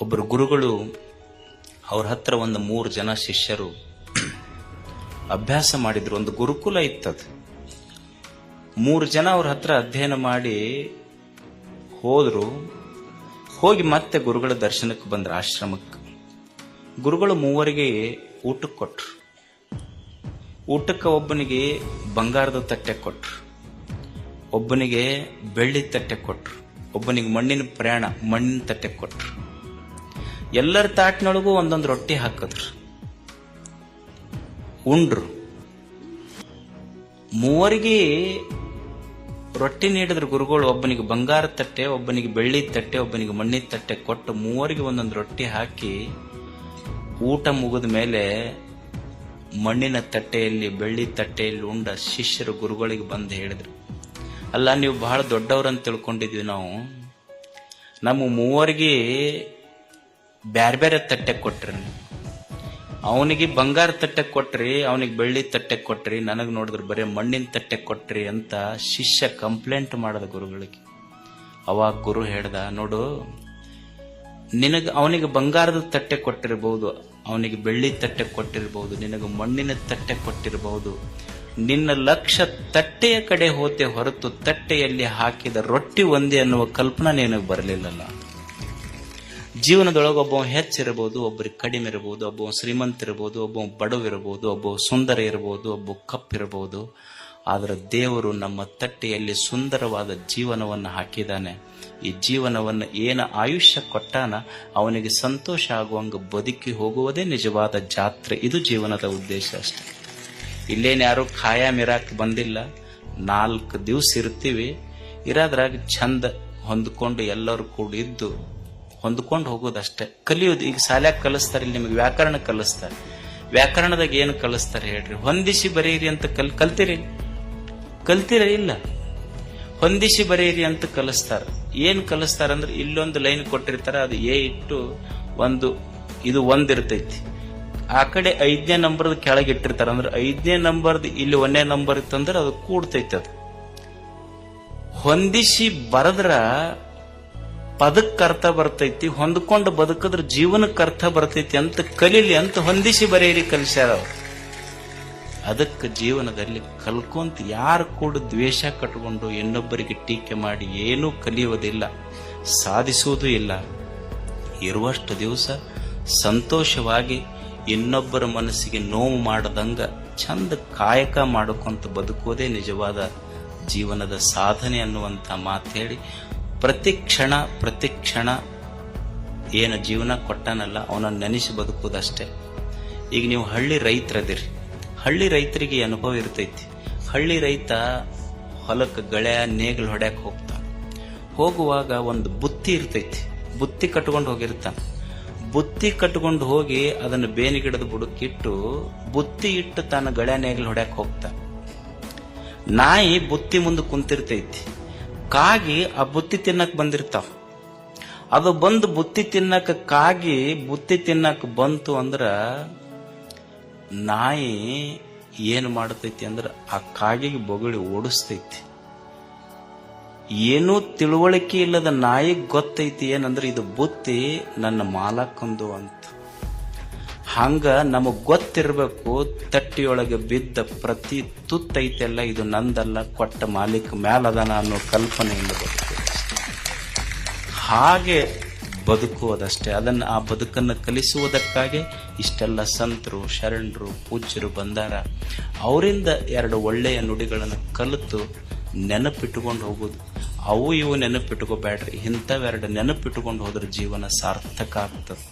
ಒಬ್ಬರು ಗುರುಗಳು ಅವ್ರ ಹತ್ರ ಒಂದು ಮೂರು ಜನ ಶಿಷ್ಯರು ಅಭ್ಯಾಸ ಮಾಡಿದ್ರು. ಒಂದು ಗುರುಕುಲ ಇತ್ತದು. ಮೂರು ಜನ ಅವ್ರ ಹತ್ರ ಅಧ್ಯಯನ ಮಾಡಿ ಹೋದ್ರು. ಹೋಗಿ ಮತ್ತೆ ಗುರುಗಳ ದರ್ಶನಕ್ಕೆ ಬಂದ್ರು, ಆಶ್ರಮಕ್ಕೆ. ಗುರುಗಳು ಮೂವರಿಗೆ ಊಟಕ್ಕೆ ಕೊಟ್ರು. ಊಟಕ್ಕೆ ಒಬ್ಬನಿಗೆ ಬಂಗಾರದ ತಟ್ಟೆ ಕೊಟ್ರು. ಒಬ್ಬನಿಗೆ ಬೆಳ್ಳಿ ತಟ್ಟೆ ಕೊಟ್ರು. ಒಬ್ಬನಿಗೆ ಮಣ್ಣಿನ ಪ್ರಯಾಣ ಮಣ್ಣಿನ ತಟ್ಟೆ ಕೊಟ್ರು. ಎಲ್ಲರ ತಾಟ್ನೊಳಗೂ ಒಂದೊಂದು ರೊಟ್ಟಿ ಹಾಕಿದ್ರು. ಉಂಡ್ರು. ಮೂವರಿಗೆ ರೊಟ್ಟಿ ನೀಡಿದ್ರು ಗುರುಗಳು, ಒಬ್ಬನಿಗೆ ಬಂಗಾರ ತಟ್ಟೆ, ಒಬ್ಬನಿಗೆ ಬೆಳ್ಳಿ ತಟ್ಟೆ, ಒಬ್ಬನಿಗೆ ಮಣ್ಣಿನ ತಟ್ಟೆ ಕೊಟ್ಟು ಮೂವರಿಗೆ ಒಂದೊಂದು ರೊಟ್ಟಿ ಹಾಕಿ ಊಟ ಮುಗಿದ ಮೇಲೆ ಮಣ್ಣಿನ ತಟ್ಟೆಯಲ್ಲಿ, ಬೆಳ್ಳಿ ತಟ್ಟೆಯಲ್ಲಿ ಉಂಡ ಶಿಷ್ಯರು ಗುರುಗಳಿಗೆ ಬಂದು ಹೇಳಿದ್ರು. ಅಲ್ಲ, ನೀವು ಬಹಳ ದೊಡ್ಡವ್ರಂತ ತಿಳ್ಕೊಂಡಿದ್ವಿ ನಾವು. ನಮ್ಮ ಮೂವರಿಗೆ ಬ್ಯಾರೆ ತಟ್ಟೆ ಕೊಟ್ರಿ. ಅವನಿಗೆ ಬಂಗಾರ ತಟ್ಟೆ ಕೊಟ್ರಿ, ಅವನಿಗೆ ಬೆಳ್ಳಿ ತಟ್ಟೆ ಕೊಟ್ರಿ, ನನಗೆ ನೋಡಿದ್ರೆ ಬರೀ ಮಣ್ಣಿನ ತಟ್ಟೆ ಕೊಟ್ರಿ ಅಂತ ಶಿಷ್ಯ ಕಂಪ್ಲೇಂಟ್ ಮಾಡದ ಗುರುಗಳಿಗೆ. ಅವಾಗ ಗುರು ಹೇಳ್ದ, ನೋಡು, ನಿನಗೆ ಅವನಿಗೆ ಬಂಗಾರದ ತಟ್ಟೆ ಕೊಟ್ಟಿರಬಹುದು ಅವನಿಗೆ ಬೆಳ್ಳಿ ತಟ್ಟೆ ಕೊಟ್ಟಿರಬಹುದು ನಿನಗೆ ಮಣ್ಣಿನ ತಟ್ಟೆ ಕೊಟ್ಟಿರಬಹುದು ನಿನ್ನ ಲಕ್ಷ ತಟ್ಟೆಯ ಕಡೆ ಹೋತೆ ಹೊರತು ತಟ್ಟೆಯಲ್ಲಿ ಹಾಕಿದ ರೊಟ್ಟಿ ಒಂದೇ ಅನ್ನುವ ಕಲ್ಪನಾ ನಿನಗೆ ಬರಲಿಲ್ಲಲ್ಲ. ಜೀವನದೊಳಗೆ ಒಬ್ಬ ಹೆಚ್ಚಿರಬಹುದು ಒಬ್ಬರಿಗೆ ಕಡಿಮೆ ಇರಬಹುದು ಒಬ್ಬ ಶ್ರೀಮಂತ ಇರಬಹುದು ಒಬ್ಬ ಬಡವಿರಬಹುದು ಒಬ್ಬ ಸುಂದರ ಇರಬಹುದು ಒಬ್ಬ ಕಪ್ಪಿರಬಹುದು ಆದರೆ ದೇವರು ನಮ್ಮ ತಟ್ಟೆಯಲ್ಲಿ ಸುಂದರವಾದ ಜೀವನವನ್ನು ಹಾಕಿದ್ದಾನೆ ಈ ಜೀವನವನ್ನು ಏನ ಆಯುಷ್ಯ ಕೊಟ್ಟಾನ ಅವನಿಗೆ ಸಂತೋಷ ಆಗುವಂಗೆ ಬದುಕಿ ಹೋಗುವುದೇ ನಿಜವಾದ ಜಾತ್ರೆ. ಇದು ಜೀವನದ ಉದ್ದೇಶ ಅಷ್ಟೆ. ಇಲ್ಲೇನು ಯಾರು ಖಾಯಂ ಬಂದಿಲ್ಲ. ನಾಲ್ಕು ದಿವಸ ಇರ್ತೀವಿ. ಇರೋದ್ರಾಗ ಚಂದ ಹೊಂದ್ಕೊಂಡು ಎಲ್ಲರೂ ಕೂಡ ಇದ್ದು ಹೊಂದ್ಕೊಂಡು ಹೋಗೋದಷ್ಟೇ. ಕಲಿಯೋದು ಈಗ ಶಾಲ್ಯಾಗ ಕಲಿಸ್ತಾರೆ, ಇಲ್ಲಿ ನಿಮಗೆ ವ್ಯಾಕರಣ ಕಲಿಸ್ತಾರೆ. ವ್ಯಾಕರಣದಾಗ ಏನು ಕಲಿಸ್ತಾರೆ ಹೇಳ್ರಿ? ಹೊಂದಿಸಿ ಬರೀರಿ ಅಂತ ಕಲ್, ಕಲ್ತಿರಿ? ಕಲ್ತಿರ ಇಲ್ಲ? ಹೊಂದಿಸಿ ಬರೀರಿ ಅಂತ ಕಲಿಸ್ತಾರ. ಏನ್ ಕಲಿಸ್ತಾರ ಅಂದ್ರೆ ಇಲ್ಲೊಂದು ಲೈನ್ ಕೊಟ್ಟಿರ್ತಾರ, ಅದು ಎ ಇಟ್ಟು ಒಂದು, ಇದು ಒಂದಿರ್ತೈತಿ ಆ ಕಡೆ ಐದನೇ ನಂಬರ್ದ ಕೆಳಗೆ ಇಟ್ಟಿರ್ತಾರ. ಅಂದ್ರೆ ಐದನೇ ನಂಬರ್ದ ಇಲ್ಲಿ ಒಂದನೇ ನಂಬರ್ ಇತ್ತಂದ್ರೆ ಅದು ಕೂಡ್ತೈತಿ ಅದು. ಹೊಂದಿಸಿ ಬರದ್ರ ಪದಕ್ಕೆ ಅರ್ಥ ಬರ್ತೈತಿ, ಹೊಂದ್ಕೊಂಡು ಬದುಕಿದ್ರೆ ಜೀವನಕ್ಕೆ ಅರ್ಥ ಬರ್ತೈತಿ ಅಂತ ಕಲೀಲಿ ಅಂತ ಹೊಂದಿಸಿ ಬರೆಯಿರಿ ಕಲಿಸ್ಯಾರ ಅವರು. ಅದಕ್ಕೆ ಜೀವನದಲ್ಲಿ ಕಲ್ಕೊಂತ ಯಾರು ಕೂಡ ದ್ವೇಷ ಕಟ್ಕೊಂಡು ಇನ್ನೊಬ್ಬರಿಗೆ ಟೀಕೆ ಮಾಡಿ ಏನೂ ಕಲಿಯುವುದಿಲ್ಲ, ಸಾಧಿಸುವುದೂ ಇಲ್ಲ. ಇರುವಷ್ಟು ದಿವಸ ಸಂತೋಷವಾಗಿ ಇನ್ನೊಬ್ಬರ ಮನಸ್ಸಿಗೆ ನೋವು ಮಾಡದಂಗ ಚಂದ ಕಾಯಕ ಮಾಡಿಕೊಂತ ಬದುಕೋದೇ ನಿಜವಾದ ಜೀವನದ ಸಾಧನೆ ಅನ್ನುವಂಥ ಮಾತು ಹೇಳಿ ಪ್ರತಿ ಕ್ಷಣ ಪ್ರತಿ ಕ್ಷಣ ಏನು ಜೀವನ ಕೊಟ್ಟನಲ್ಲ, ಅವನನ್ನು ನೆನೆಸಿ ಬದುಕುವುದಷ್ಟೇ. ಈಗ ನೀವು ಹಳ್ಳಿ ರೈತರದಿರಿ. ಹಳ್ಳಿ ರೈತರಿಗೆ ಅನುಭವ ಇರ್ತೈತಿ. ಹಳ್ಳಿ ರೈತ ಹೊಲಕ್ಕೆ ಗಳೆ ನೇಗಿಲು ಹೊಡ್ಯಾಕೆ ಹೋಗ್ತಾನೆ. ಹೋಗುವಾಗ ಒಂದು ಬುತ್ತಿ ಇರ್ತೈತಿ. ಬುತ್ತಿ ಕಟ್ಕೊಂಡು ಹೋಗಿರ್ತಾನೆ. ಬುತ್ತಿ ಕಟ್ಕೊಂಡು ಹೋಗಿ ಅದನ್ನು ಬೇನಿಗಿಡದ ಬುಡಕ್ಕಿಟ್ಟು ಬುತ್ತಿ ಇಟ್ಟು ತಾನು ಗಳೆ ನೇಗಿಲು ಹೊಡ್ಯಾಕೆ ಹೋಗ್ತಾನೆ. ನಾಯಿ ಬುತ್ತಿ ಮುಂದೆ ಕುಂತಿರ್ತೈತಿ. ಕಾಗಿ ಆ ಬುತ್ತಿ ತಿನ್ನಕ್ ಬಂದಿರ್ತಾವ. ಅದು ಬಂದು ಬುತ್ತಿ ತಿನ್ನಕ ಕಾಗಿ ಬುತ್ತಿ ತಿನ್ನಕ್ ಬಂತು ಅಂದ್ರ ನಾಯಿ ಏನು ಮಾಡತೈತಿ ಅಂದ್ರ ಆ ಕಾಗಿಗೆ ಬೊಗಳಿ ಓಡಿಸ್ತೈತಿ. ಏನೂ ತಿಳುವಳಿಕೆ ಇಲ್ಲದ ನಾಯಿಗೆ ಗೊತ್ತೈತಿ ಏನಂದ್ರೆ ಇದು ಬುತ್ತಿ ನನ್ನ ಮಾಲಕ್ಕಂದು ಅಂತ. ಹಂಗ ನಮಗ್ ಗೊತ್ತಿರ್ಬೇಕು, ತಟ್ಟಿಯೊಳಗೆ ಬಿದ್ದ ಪ್ರತಿ ತುತ್ತೈತೆಲ್ಲ ಇದು ನಂದಲ್ಲ, ಕೊಟ್ಟ ಮಾಲೀಕ ಮ್ಯಾಲದನ ಅನ್ನೋ ಕಲ್ಪನೆಯಿಂದ ಹಾಗೆ ಬದುಕುವುದಷ್ಟೇ, ಅದನ್ನು ಆ ಬದುಕನ್ನು ಕಲಿಸುವುದಕ್ಕಾಗಿ ಇಷ್ಟೆಲ್ಲ ಸಂತರು, ಶರಣರು, ಪೂಜ್ಯರು ಬಂದಾರ. ಅವರಿಂದ ಎರಡು ಒಳ್ಳೆಯ ನುಡಿಗಳನ್ನು ಕಲಿತು ನೆನಪಿಟ್ಟುಕೊಂಡು ಹೋಗುದು ಅವು ಇವು ನೆನಪಿಟ್ಕೋಬೇಡ್ರಿ, ಇಂಥವೆರಡು ನೆನಪಿಟ್ಟುಕೊಂಡು ಹೋದ್ರೆ ಜೀವನ ಸಾರ್ಥಕ ಆಗ್ತದೆ.